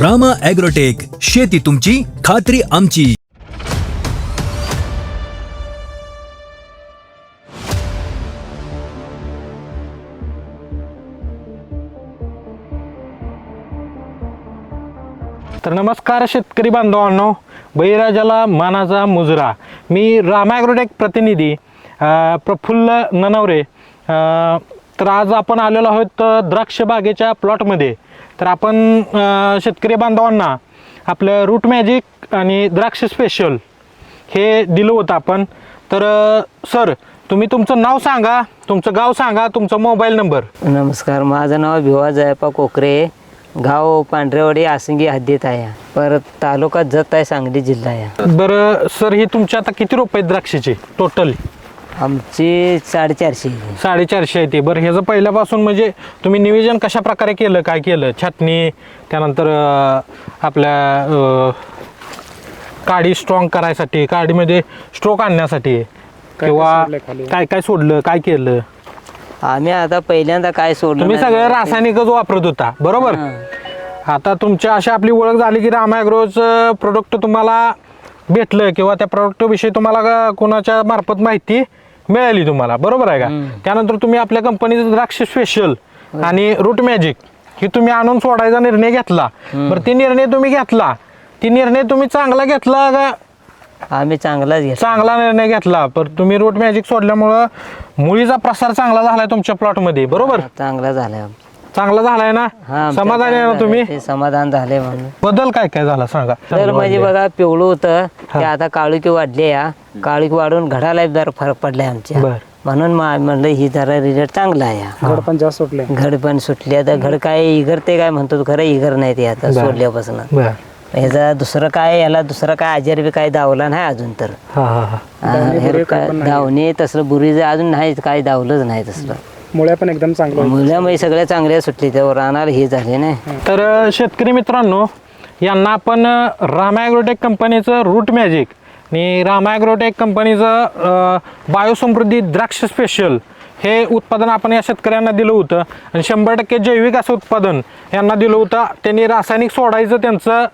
Rama agrotech शेती तुमची खात्री आमची. तर नमस्कार शेतकरी बांधवांनो बळीराजाला मानाचा मुजरा. मी रामायग्रोटेक प्रतिनिधी अ, प्रफुल्ल ननवरे. अ, तर आज आपण आलेलो आहोत अ, द्राक्ष बागेच्या प्लॉटमध्ये तर आपण शेतकरी बांधवांना आपलं रूट मॅजिक आणि द्राक्ष स्पेशल हे दिलं होतं आपण. तर सर तुम्ही तुमचं नाव सांगा तुमचं गाव सांगा तुमचा मोबाईल नंबर. नमस्कार माझं नाव भिवा जयपा कोकरे गाव पांढरेवाडी आसंगी हद्दीत आहे. परत तालुका जत आहे सांगली जिल्हा आहे. बरं सर ही तुमची आता किती रुपये आहेत द्राक्षाची टोटल आमची साडेचारशे. साडेचारशे आहे ते बरं ह्याचं पहिल्यापासून म्हणजे तुम्ही नियोजन कशा प्रकारे केलं काय केलं छाटणी त्यानंतर अं, आपल्या अं, काडी स्ट्रॉंग करायसाठी काडीमध्ये स्ट्रोक आणण्यासाठी किंवा काय काय सोडलं काय केलं आम्ही आता पहिल्यांदा काय सोडलं तुम्ही नाही. सगळं रासायनिकच वापरत होता बरोबर. आता तुमच्या अशी आपली ओळख झाली की रामायग्रोज प्रोडक्ट तुम्हाला भेटलं किंवा त्या product विषयी तुम्हाला का- कोणाच्या मार्फत माहिती मिळाली तुम्हाला. बरोबर आहे का? त्यानंतर तुम्ही आपल्या कंपनीचं द्राक्ष स्पेशल आणि रूट मॅजिक ही तुम्ही आणून सोडायचा निर्णय घेतला. बरं ती निर्णय तुम्ही घेतला. ती निर्णय तुम्ही चांगला घेतला का? आम्ही चांगलाच घेतला. चांगला निर्णय घेतला. पण तुम्ही रूट मॅजिक सोडल्यामुळं मुळीचा प्रसार चांगला झालाय तुमच्या प्लॉटमध्ये बरोबर? चांगला झालाय चांगला झालाय ना? हा, समाधानी आहे ना तुम्ही. ते समाधान झाले म्हणून. बदल काय काय झाला सांगा? तर म्हणजे बघा पिवळं होतं ते आता काळुकी वाढली या काळुकी वाढून घडाला जरा फरक पडलाय आमच्या. बर. म्हणून म्हणलं ही जरा रिझल्ट चांगला आहे घड पण जास्त सुटले घड पण सुटली. आता घड काय इगर ते काय म्हणतो खरं इगर नाही ते आता सोडल्यापासून. बर. ह्याचा दुसरं काय याला दुसरं काय आजार बी काय दावला नाही अजून तर. हा हा हा. हा, काय धावणे तसलं बुरीचं अजून नाही काय दावलंच नाही तसलं. मुळ्या पण एकदम चांगलं मुलामध्ये सगळ्या चांगल्या सुटली त्यावर राहणार हे झाले नाही तर अ, शेतकरी मित्रांनो यांना आपण अ, रामायग्रोटेक कंपनीचं रूट मॅजिक आणि रामायग्रोटेक कंपनीचं अ, बायोसमृद्धी द्राक्ष स्पेशल हे उत्पादन आपण या शेतकऱ्यांना दिलं होतं. आणि शंभर टक्के जैविक असं उत्पादन यांना दिलं होतं. त्यांनी रासायनिक सोडायचं त्यांचं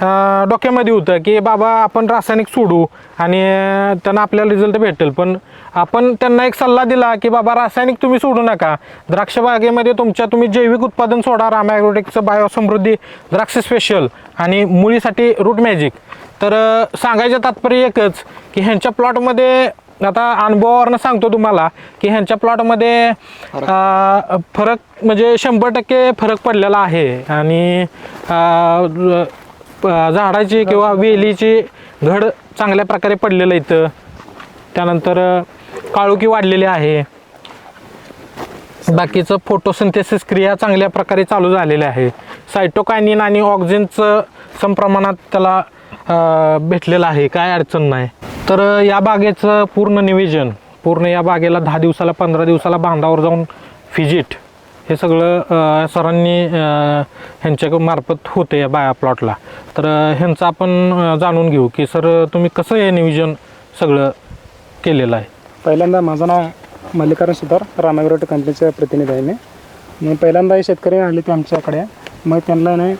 डोक्यामध्ये होतं की बाबा आपण रासायनिक सोडू आणि त्यांना आपल्याला रिझल्ट भेटेल. पण आपण त्यांना एक सल्ला दिला की बाबा रासायनिक तुम्ही सोडू नका. द्राक्ष बागेमध्ये तुमच्या तुम्ही जैविक उत्पादन सोडा. रामायग्रोटेकचं बायोसमृद्धी द्राक्ष स्पेशल आणि मुलीसाठी रूट मॅजिक तर सांगायचं तात्पर्य एकच की ह्यांच्या प्लॉटमध्ये आता अनुभवावरनं सांगतो तुम्हाला की ह्यांच्या प्लॉटमध्ये फरक. म्हणजे शंभर टक्के फरक पडलेला आहे. आणि प- झाडाची किंवा वेलीची घड चांगल्या प्रकारे पडलेलं इथं. त्यानंतर अ, काळोखी वाढलेली आहे. बाकीचं फोटोसिंथेसिस क्रिया चांगल्या प्रकारे चालू झालेली आहे. सायटोकायनिन आणि ऑक्सिजनचं संप्रमाणात त्याला अ, भेटलेलं आहे. काय अडचण नाही. तर अ, या बागेचं पूर्ण नियोजन पूर्ण या बागेला दहा दिवसाला पंधरा दिवसाला बांधावर जाऊन फिजिट हे सगळं अ, सरांनी अ, ह्यांच्या मार्फत होते या बाया प्लॉटला तर अ, ह्यांचं आपण अ, जाणून घेऊ की सर तुम्ही कसं हे नियोजन सगळं केलेलं आहे? पहिल्यांदा माझं नाव मल्लिकार्जुन सुतार रामाग्रोटे कंपनीचे प्रतिनिधी आहे मी. पहिल्यांदा हे शेतकरी आले ते आमच्याकडे. मग त्यांना नाही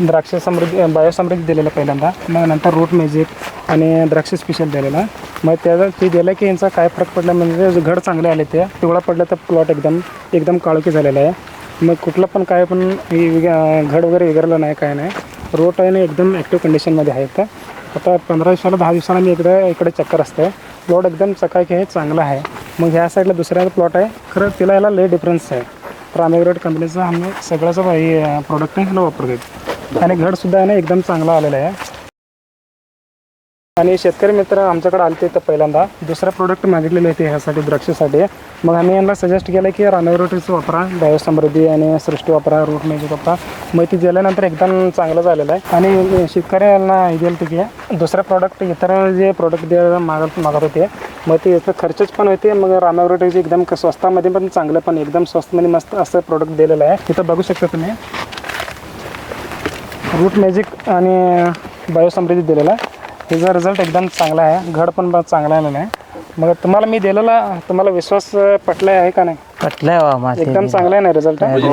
द्राक्ष समृद्धी बायोसमृद्धी दिलेलं पहिल्यांदा. मग नंतर रूट मॅजिक आणि द्राक्ष स्पेशल दिलेला. मग त्याचं ते दिलं की यांचा काय फरक पडला? म्हणजे घड चांगले आले ते पिवळा पडलं तर प्लॉट एकदम एकदम काळोखी झालेला आहे. मग कुठलं पण काय पण हे घड वगैरे विगरलं नाही काय नाही. रोट आहे ना एकदम ॲक्टिव्ह कंडिशनमध्ये आहे तर आता पंधरा दिवसाला दहा दिवसाला मी एकदा इकडे चक्कर असतं प्लॉट एकदम चकाकी आहे चांगला आहे. मग ह्या साईडला दुसऱ्या प्लॉट आहे. खरं तिला याला लय डिफरन्स आहे. रामेग्रोड कंपनीचं आम्ही सगळ्याचं हे प्रोडक्ट ह्याला वापरतो आणि घडसुद्धा आहे ना एकदम चांगला आलेला आहे. आणि शेतकरी मित्र आमच्याकडे आले तर पहिल्यांदा. दुसरं प्रोडक्ट मागितलेले होते ह्यासाठी द्राक्षासाठी. मग आम्ही यांना सजेस्ट केलं की रामेग्रोटीचं वापरा बायोसमृद्धी आणि सृष्टी वापरा रूट मॅजिक वापरा. मग ती दिल्यानंतर एकदम चांगलं झालेलं आहे. आणि शेतकऱ्यांना हे दिलं की दुसरं प्रॉडक्ट इतर जे प्रोडक्ट द्यायला मागत मागत होते मग ते इथं खर्चच पण होते. मग रामेग्रोटीचे एकदम स्वस्तामध्ये पण चांगलं पण एकदम स्वस्तमध्ये मस्त असं प्रोडक्ट दिलेलं आहे. तिथं बघू शकता तुम्ही. रूट मॅजिक आणि बायोसमृद्धी दिलेला आहे. त्याचा रिझल्ट एकदम चांगला आहे. घड पण चांगला आलेला आहे मग तुम्हाला मी दिलेला तुम्हाला विश्वास अं, पटला आहे का नाही? पटलंय वा माझं एकदम चांगला आहे ना रिझल्ट म्हणजे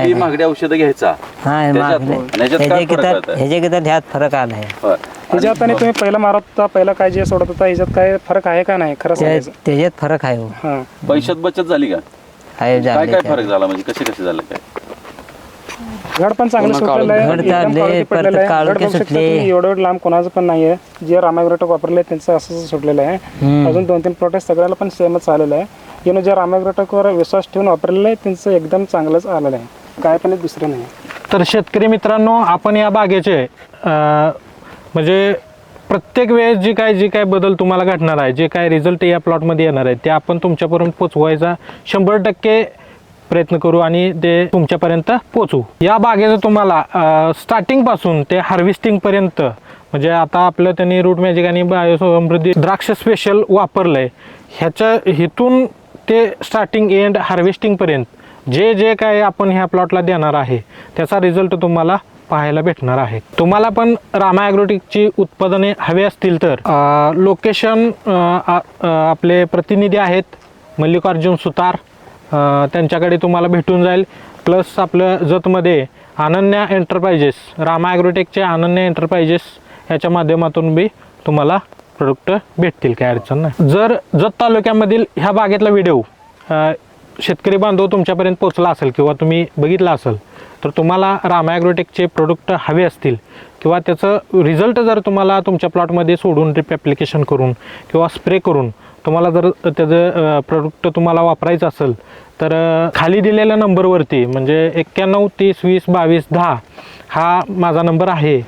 आहे. औषधं घ्यायचा. हा त्याच्यात मागले आणि ह्याच्यात काय फरक ह्याच्या आहे? ह्याच्या ह्यात फरक आलाय होय. ह्याच्यात आणि तुम्ही पहिला मारत होता पहिला काय जे सोडत होता ह्याच्यात काय फरक आहे का नाही? खरं त्या- त्याच्यात फरक आहे हो. हां. पैशात बचत झाली का? आहे काय काय. फरक झाला? म्हणजे कसे कसे झाले? काय घड पण चांगलं सुटलेलं आहे. घड एकदम चालले, परत पडलेलं आहे. काळोखी घड बघू शकता सुटले. तुम्ही, एवढं एवढं लांब कोणाचं पण नाहीये. जे रामायग्रोटेक वापरले त्यांचं असं सुटलेलं आहे. अजून दोन तीन प्रोडक्ट सगळ्याला पण सेमच आलेलं आहे. येणं जे रामायग्रोटेकवर विश्वास ठेवून वापरलेलं आहे त्यांचं एकदम चांगलंच आलेलं आहे. काय पण एक दुसरं नाही. तर शेतकरी मित्रांनो आपण या बागेचे अं, म्हणजे प्रत्येक वेळेस जी काय जी काय बदल तुम्हाला घडणार आहे जे काय रिझल्ट या प्लॉटमध्ये येणार आहे ते आपण तुमच्यापर्यंत पोचवायचा शंभर टक्के प्रयत्न करू आणि ते तुमच्यापर्यंत पोचू. या बागेचं तुम्हाला स्टार्टिंगपासून ते हार्वेस्टिंगपर्यंत म्हणजे आता आपलं त्यांनी रूट मॅजिक आणि बायोसमृद्धी द्राक्ष स्पेशल वापरलं आहे ह्याच्या हिथून ते स्टार्टिंग एंड हार्वेस्टिंगपर्यंत जे जे काय आपण ह्या प्लॉटला देणार आहे त्याचा रिझल्ट तुम्हाला पाहायला भेटणार आहे. तुम्हाला पण रामा ॲग्रोटिकची उत्पादने हवी असतील तर लोकेशन आपले प्रतिनिधी आहेत मल्लिकार्जुन सुतार त्यांच्याकडे तुम्हाला भेटून जाईल. प्लस आपलं जतमध्ये अनन्या एंटरप्राइजेस रामा ॲग्रोटेकचे अनन्या एंटरप्राइजेस याच्या माध्यमातून बी तुम्हाला प्रोडक्ट भेटतील काय अडचण नाही. जर जत तालुक्यामधील ह्या बागेतला व्हिडिओ शेतकरी बांधव तुमच्यापर्यंत पोचला असेल किंवा तुम्ही बघितला असेल तर तुम्हाला रामा ॲग्रोटेकचे प्रोडक्ट हवे असतील किंवा त्याचं रिझल्ट जर तुम्हाला तुमच्या प्लॉटमध्ये सोडून ड्रिप ॲप्लिकेशन करून किंवा स्प्रे करून तुम्हाला जर त्याचं प्रोडक्ट तुम्हाला वापरायचं असेल तर खाली दिलेल्या नंबरवरती म्हणजे एक्क्याण्णव तीस वीस बावीस दहा हा माझा नंबर आहे.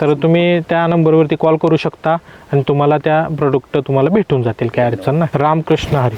तर तुम्ही त्या नंबरवरती कॉल करू शकता आणि तुम्हाला त्या प्रोडक्ट तुम्हाला भेटून जातील काय अडचण नाही. रामकृष्ण हरी.